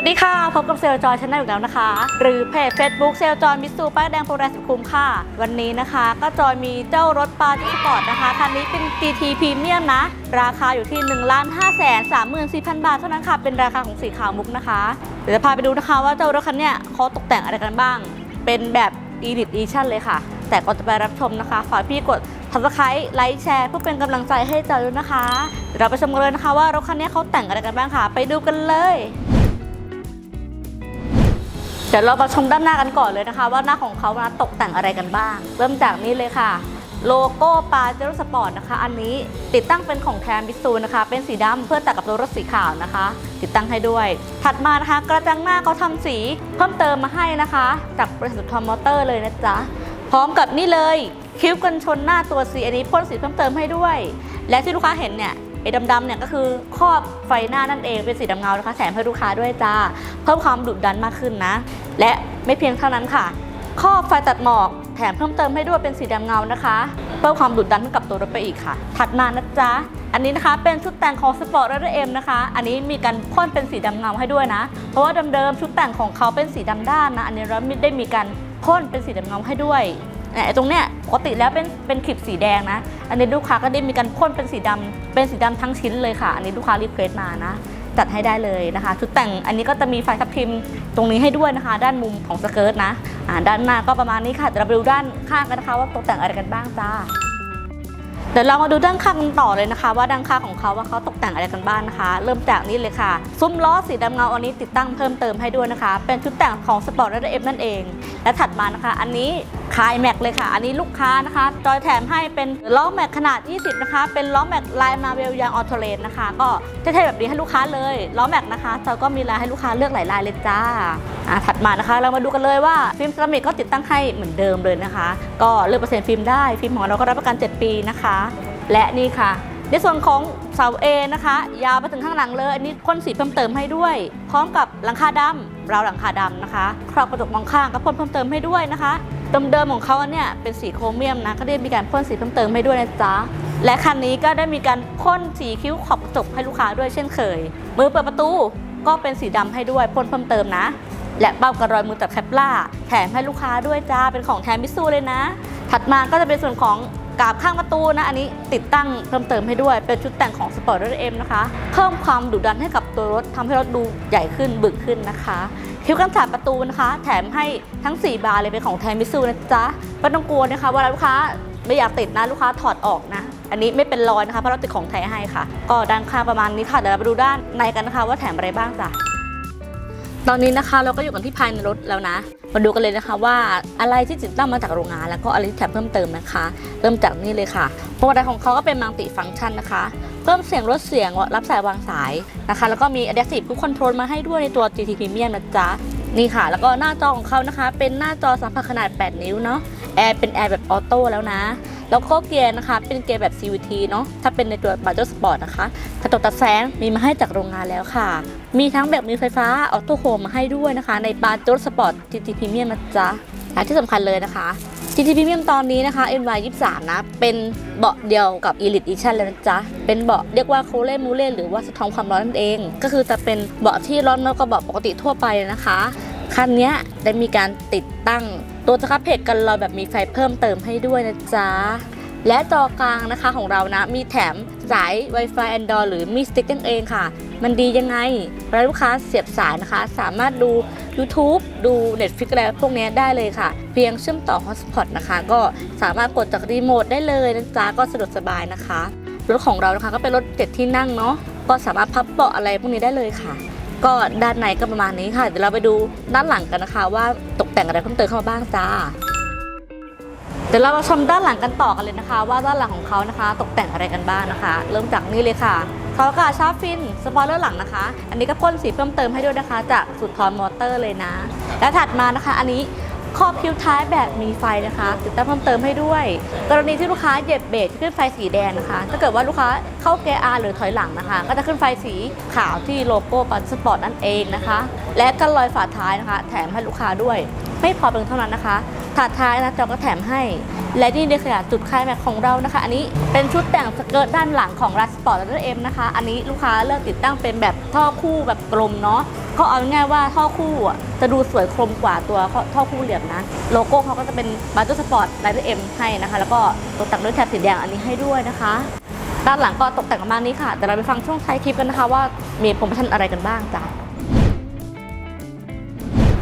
วัสดีค่ะ พบกับเซลจอยชาแนลอีกแล้วนะคะ หรือเพจ Facebook เซลจอยมิสซูป้ายแดงโปรแรสุขุมค่ะ วันนี้นะคะ ก็จอยมีเจ้ารถปาจิสปอร์ตนะคะ คันนี้เป็น GT Premium นะ ราคาอยู่ที่ 1 5 3 4 0 0 0 บาทเท่านั้นค่ะ เป็นราคาของสีขาวมุกนะคะ เดี๋ยวจะพาไปดูนะคะว่าเจ้ารถคันเนี้ยเขาตกแต่งอะไรกันบ้าง เป็นแบบ Elite Edition เลยค่ะ แต่ก่อนจะไปรับชมนะคะฝากพี่กด subscribe ไลค์แชร์เพื่อเป็นกำลังใจให้จอยด้วยนะคะเดี๋ยวเราไปชมกันเลยนะคะว่ารถคันนี้เขาแต่งอะไรกันบ้างค่ะ ไปดูกันเลย เดี๋ยวเรามาชมด้านหน้ากันก่อนเลยนะคะ ว่าหน้าของเขานะตกแต่งอะไรกันบ้าง เริ่มจากนี่เลยค่ะ โลโก้ปาเจโรสปอร์ตนะคะ อันนี้ติดตั้งเป็นของแทนบิสูนะคะ เป็นสีดำเพื่อตัดกับตัวรถสีขาวนะคะ ติดตั้งให้ด้วย ถัดมานะคะ กระจังหน้าเขาทำสีเพิ่มเติมมาให้นะคะ จากบริษัททอมมอเตอร์เลยนะจ๊ะพร้อมกับนี่เลยคิ้วกันชนหน้าตัวสีอันนี้พ่นสีเพิ่มเติมให้ด้วย และที่ลูกค้าเห็นเนี่ย ไอ้ดำๆเนี่ยก็คือครอบไฟหน้านั่นเองเป็นสีดำเงานะคะแถมให้ลูกค้าด้วยจ้าเพิ่มความดุดันมากขึ้นนะ และไม่เพียงเท่านั้นค่ะครอบไฟตัดหมอกแถมเพิ่มเติมให้ด้วยเป็นสีดำเงานะคะเพิ่มความดุดันให้กับตัวรถไปอีกค่ะ ถัดมานะจ๊ะอันนี้นะคะเป็นชุดแต่งของสปอร์ตเรเอ็มนะคะ อันนี้มีการพ่นเป็นสีดำเงาให้ด้วยนะ เพราะว่าเดิมๆชุดแต่งของเขาเป็นสีดำด้านนะ อันนี้เราได้มีการพ่นเป็นสีดำเงาให้ด้วย ไอ้ตรงเนี้ยปกติแล้วเป็นเป็นคลิปสีแดงนะ อันนี้ลูกค้าก็ได้มีการพ่นเป็นสีดำเป็นสีดำทั้งชิ้นเลยค่ะ อันนี้ลูกค้ารีเควสมานะ จัดให้ได้เลยนะคะชุดแต่งอันนี้ก็จะมีไฟทับทิมตรงนี้ให้ด้วยนะคะ ด้านมุมของสเกิร์ตนะด้านหน้าก็ประมาณนี้ค่ะเดี๋ยวเราไปดูด้านข้างกันนะคะ ว่าตกแต่งอะไรกันบ้างจ้า เดี๋ยวเรามาดูด้านข้างกันต่อเลยนะคะ ว่าด้านข้างของเขาว่าเขาตกแต่งอะไรกันบ้างนะคะ เริ่มจากนี่เลยค่ะ ซุ้มล้อสีดำเงาอันนี้ติดตั้งเพิ่มเติมให้ด้วยนะคะ เป็นชุดแต่งของสปอร์ตและเอฟนั่นเอง และถัดมานะคะ อันนี้คายแม็กเลยค่ะ อันนี้ลูกค้านะคะ จอยแถมให้เป็นล้อแม็กขนาด 20 นะคะ เป็นล้อแม็กลายมาเวลยางออโตเลนนะคะ ก็เท่ๆแบบนี้ให้ลูกค้าเลยล้อแม็กนะคะจอยก็มีลายให้ลูกค้าเลือกหลายลายเลยจ้าอะถัดมานะคะ เรามาดูกันเลยว่าฟิล์มเซรามิกก็ติดตั้งให้เหมือนเดิมเลยนะคะ ก็เลือกเปอร์เซ็นต์ฟิล์มได้ฟิล์มของเราก็รับประกัน 7 ปีนะคะ และนี่ค่ะ ในส่วนของเสาเอนะคะ ยาวไปถึงข้างหลังเลยอันนี้พ่นสีเพิ่มเติมให้ด้วย พร้อมกับหลังคาดำราวหลังคาดำนะคะครอบกระจกมองข้างก็พ่นเพิ่มเติมให้ด้วยนะคะเดิมๆของเขานเนี่ยเป็นสีโครเมียมนะก็ได้มีการพ่นสีเพิ่มเติมให้ด้วยนะจ๊ะและคันนี้ก็ได้มีการพ่นสีคิ้วขอบกระจกให้ลูกค้าด้วยเช่นเคย มือเปิดประตูก็เป็นสีดำให้ด้วยพ่นเพิ่มเติมนะ และเบ้ากระรอยมือตัดแคปล่าแถมให้ลูกค้าด้วยจ้าเป็นของแทนมิสซูเลยนะ ถัดมาก็จะเป็นส่วนของ กาบข้างประตูนะอันนี้ติดตั้งเพิ่มเติมให้ด้วย เป็นชุดแต่งของสปอร์ตเอ็มนะคะ เพิ่มความดุดันให้กับตัวรถทำให้รถดูใหญ่ขึ้นบึกขึ้นนะคะคิ้วกันสาดประตูนะคะ แถมให้ทั้ง 4 บานเลยเป็นของแทมิซูนะจ๊ะไม่ต้องกลัวนะคะเวลาลูกค้าไม่อยากติดนะลูกค้าถอดออกนะอันนี้ไม่เป็นรอยนะคะเพราะเราติดของแท้ให้ค่ะ ก็ด้านข้างประมาณนี้ค่ะเดี๋ยวเราไปดูด้านในกันนะคะ ว่าแถมอะไรบ้างจ้ะตอนนี้นะคะเราก็อยู่กันที่ภายในรถแล้วนะ มาดูกันเลยนะคะว่าอะไรที่ติดตั้งมาจากโรงงาน แล้วก็อะไรที่แถมเพิ่มเติมนะคะ เริ่มจากนี่เลยค่ะโปรดักต์ของเขาก็เป็นมังติฟังก์ชันนะคะ เพิ่มเสียงลดเสียงรับสายวางสายนะคะ แล้วก็มี Adaptive Cruise Control มาให้ด้วยในตัว GT Premium นะจ๊ะนี่ค่ะ แล้วก็หน้าจอของเขานะคะ เป็นหน้าจอสัมผัสขนาด 8 นิ้วเนาะแอร์เป็นแอร์แบบออโต้แล้วนะ แล้วก็เกียร์นะคะ เป็นเกียร์แบบ CVT เนาะถ้าเป็นในตัว b a j o Sport นะคะกระจกตัดแสงมีมาให้จากโรงงานแล้วค่ะ มีทั้งแบบมือไฟฟ้าออโต้โฮมมาให้ด้วยนะคะ ใน b a j o Sport GT Premium นะจ๊ะและที่สำคัญเลยนะคะ GT Premium ตอนนี้นะคะ NY 23 นะ เป็นเบาะเดียวกับ Elite Edition เลยนะจ๊ะ เป็นเบาะเรียกว่าโคเล่มูเล่หรือว่าสะท้อนความร้อนนั่นเอง ก็คือจะเป็นเบาะที่ร้อนมากกว่าเบาะปกติทั่วไปนะคะ คันนี้ได้มีการติดตั้ง ตัวสครับเพจกันรอยแบบมีไฟเพิ่มเติมให้ด้วยนะจ๊ะ และจอกลางนะคะของเรานะ มีแถมสาย Wi-Fi Android หรือมีสติ๊กนั่นเองค่ะ มันดียังไงเวลาลูกค้าเสียบสายนะคะ สามารถดู YouTube ดู Netflix อะไรพวกนี้ได้เลยค่ะ เพียงเชื่อมต่อ Hotspot นะคะ ก็สามารถกดจากรีโมทได้เลยนะจ๊ะ ก็สะดวกสบายนะคะ รถของเรานะคะก็เป็นรถเจ็ดที่นั่งเนาะ ก็สามารถพับเบาะอะไรพวกนี้ได้เลยค่ะ ก็ด้านในก็ประมาณนี้ค่ะ เดี๋ยวเราไปดูด้านหลังกันนะคะ ว่าตกแต่งอะไรเพิ่มเติมเข้ามาบ้างจ้า เดี๋ยวเรามาชมด้านหลังกันต่อกันเลยนะคะ ว่าด้านหลังของเขานะคะ ตกแต่งอะไรกันบ้างนะคะ เริ่มจากนี่เลยค่ะเขากาชาร์ปฟินสปอยเลอร์หลังนะคะ อันนี้ก็พ่นสีเพิ่มเติมให้ด้วยนะคะ จากสุดทอนมอเตอร์เลยนะ และถัดมานะคะ อันนี้ ขอบคิ้วท้ายแบบมีไฟนะคะติดตั้งเพิ่มเติมให้ด้วย กรณีที่ลูกค้าเหยียบเบรกขึ้นไฟสีแดงนะคะถ้าเกิดว่าลูกค้าเข้าเกียร์หรือถอยหลังนะคะ ก็จะขึ้นไฟสีขาวที่โลโก้ปันสปอร์ตนั่นเองนะคะ และกันรอยฝาท้ายนะคะ แถมให้ลูกค้าด้วย ไม่พอเพียงเท่านั้นนะคะ ถาดท้ายนะจอก็แถมให้ และนี่เลยค่ะจุดคลายแม็กของเรานะคะ อันนี้เป็นชุดแต่งสเกิร์ตด้านหลังของรัสปอร์ตและเอ็มนะคะ อันนี้ลูกค้าเลือกติดตั้งเป็นแบบท่อคู่แบบกลมเนาะก็เอาง่ายว่าท่อคู่จะดูสวยคมกว่าตัวท่อคู่เหลี่ยมนะ โลโก้เขาก็จะเป็นบัตเตอร์สปอร์ตไลท์เอ็มให้นะคะ แล้วก็ตกแต่งด้วยแถบสีแดงอันนี้ให้ด้วยนะคะ ด้านหลังก็ตกแต่งประมาณนี้ค่ะเดี๋ยวเราไปฟังช่วงท้ายคลิปกันนะคะว่ามีโปรโมชั่นอะไรกันบ้างจ้ะ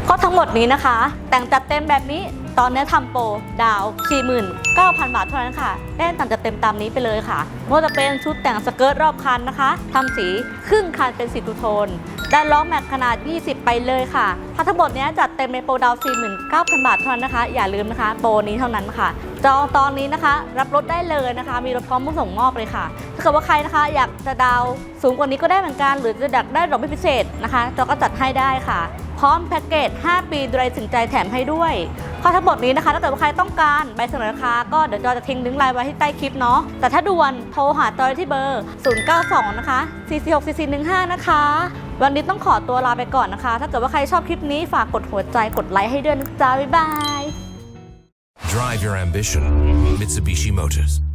ก็ทั้งหมดนี้นะคะ แต่งจัดเต็มแบบนี้ตอนนี้ทำโปรดาว 49,000 บาทเท่านั้นค่ะ ได้แต่งจัดเต็มตามนี้ไปเลยค่ะไม่ว่าจะเป็นชุดแต่งสเกิร์ตรอบคันนะคะทำสีครึ่งคันเป็นสีทูโทน ได้ล้อแม็กขนาด 20 ไปเลยค่ะถ้าทั้งหมดนี้จัดเต็มในโปรดาว 49,000 บาทเท่านั้นนะคะ อย่าลืมนะคะ โปรนี้เท่านั้นค่ะ จองตอนนี้นะคะ รับรถได้เลยนะคะ มีรถพร้อมส่งมอบเลยค่ะ ถ้าเกิดว่าใครนะคะ อยากจะดาวสูงกว่านี้ก็ได้เหมือนกัน หรือจะอยากได้ดอกพิเศษนะคะจอก็จัดให้ได้ค่ะ พร้อมแพ็กเกจ 5 ปีดูแลถึงใจแถมให้ด้วยข้อทั้งหมดนี้นะคะ ถ้าเกิดว่าใครต้องการใบเสนอราคา ก็เดี๋ยวจอจะทิ้งลิงก์ไลน์ไว้ที่ใต้คลิปเนาะ แต่ถ้าด่วนโทรหาจอยที่เบอร์ 092 นะคะ 446 4415 นะคะ วันนี้ต้องขอตัวลาไปก่อนนะคะ ถ้าเกิดว่าใครชอบคลิปนี้ฝากกดหัวใจ กดไลค์ให้ด้วยนะจ๊ะบ๊ายบาย Drive your ambition. Mitsubishi Motors.